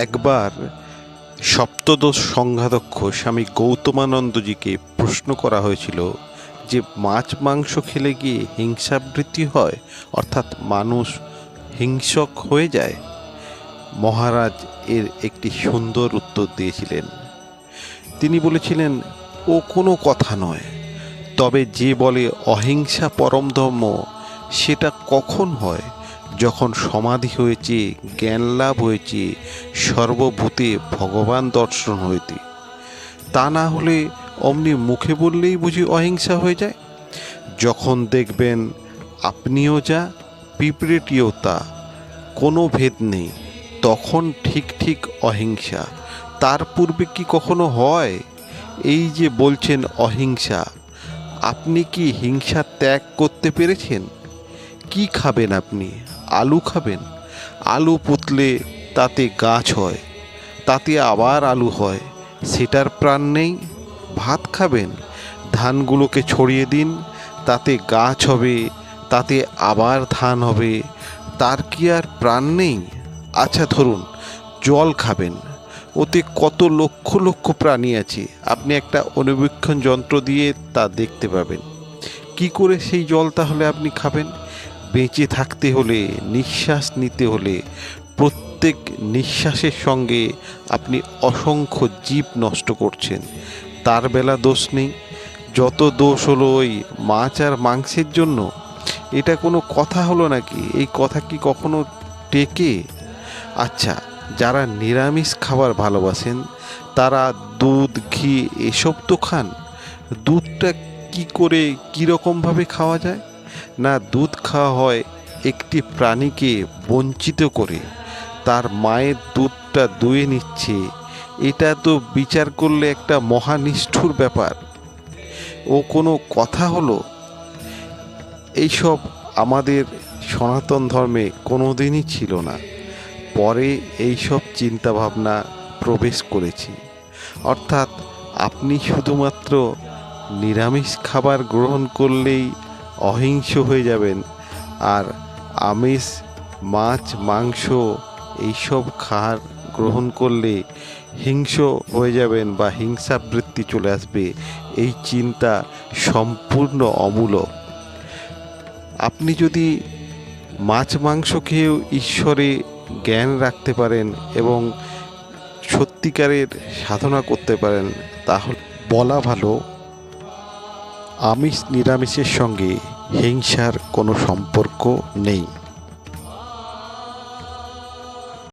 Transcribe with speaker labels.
Speaker 1: একবার সপ্তদশ সংঘাধ্যক্ষ স্বামী গৌতমানন্দজিকে প্রশ্ন করা হয়েছিল যে মাছ মাংস খেলে গিয়ে হিংসাবৃত্তি হয়? অর্থাৎ মানুষ হিংসক হয়ে যায়? মহারাজ এর একটি সুন্দর উত্তর দিয়েছিলেন। তিনি বলেছিলেন, ও কোনো কথা নয়। তবে যে বলে অহিংসা পরম ধর্ম, সেটা কখন হয়? যখন সমাধি হয়েছে, জ্ঞান লাভ হয়েছে, সর্বভূতে ভগবান দর্শন হইতে। তা না হলে অমনি মুখে বললেই বুঝি অহিংসা হয়ে যায়। যখন দেখবেন আপনিও যা, পিঁপড়েটিও তা, কোনো ভেদ নেই, তখন ঠিক ঠিক অহিংসা। তার পূর্বে কি কখনো হয়? এই যে বলছেন অহিংসা, আপনি কি হিংসা ত্যাগ করতে পেরেছেন? কি খাবেন আপনি? আলু খাবেন। আলু পুতলে তাতে গাছ হয়, তাতে আবার আলু হয়। সেটার প্রাণ নেই, ভাত খাবেন। ধানগুলোকে ছড়িয়ে দিন, তাতে গাছ হবে, তাতে আবার ধান হবে। তার কি আর প্রাণ নেই? আচ্ছা ধরুন, জল খাবেন। ওতে কত লক্ষ লক্ষ প্রাণী আছে? আপনি একটা অনুবীক্ষণ যন্ত্র দিয়ে তা দেখতে পাবেন। কি করে সেই জল তাহলে আপনি খাবেন? বেঁচে থাকতে হলে, নিঃশ্বাস নিতে হলে, প্রত্যেক নিঃশ্বাসের সঙ্গে আপনি অসংখ্য জীব নষ্ট করছেন। তার বেলা দোষ নেই। যত দোষ হলো ওই মাছ আর মাংসের জন্য, এটা কোনো কথা হলো নাকি? এই কথা কি কখনো টেকে? আচ্ছা যারা নিরামিষ খাবার ভালোবাসেন, তারা দুধ, ঘি, এসব তো খান। দুধটা কি করে কীরকমভাবে খাওয়া যায়? না দুধ খাওয়া হয় একটি প্রাণীকে বঞ্চিত করে। তার মায়ের দুধটা দুয়ে নিচ্ছে। এটা তো বিচার করলে একটা মহানিষ্ঠুর ব্যাপার। ও কোনো কথা হলো? এইসব আমাদের সনাতন ধর্মে কোনোদিনই ছিল না। পরে এইসব চিন্তাভাবনা প্রবেশ করেছি। অর্থাৎ আপনি শুধুমাত্র নিরামিষ খাবার গ্রহণ করলেই অহিংস হয়ে যাবেন। আর আমিষ, মাছ, মাংস এইসব খাবার গ্রহণ করলে হিংস হয়ে যাবেন বা হিংসাবৃত্তি চলে আসবে। এই চিন্তা সম্পূর্ণ অমূলক। আপনি যদি মাছ, মাংস খেয়েও ঈশ্বরে জ্ঞান রাখতে পারেন এবং সত্যিকারের সাধনা করতে পারেন, তাহলে বলা ভালো আমিষ নিরামিষের সঙ্গে হিংসার কোনো সম্পর্ক নেই।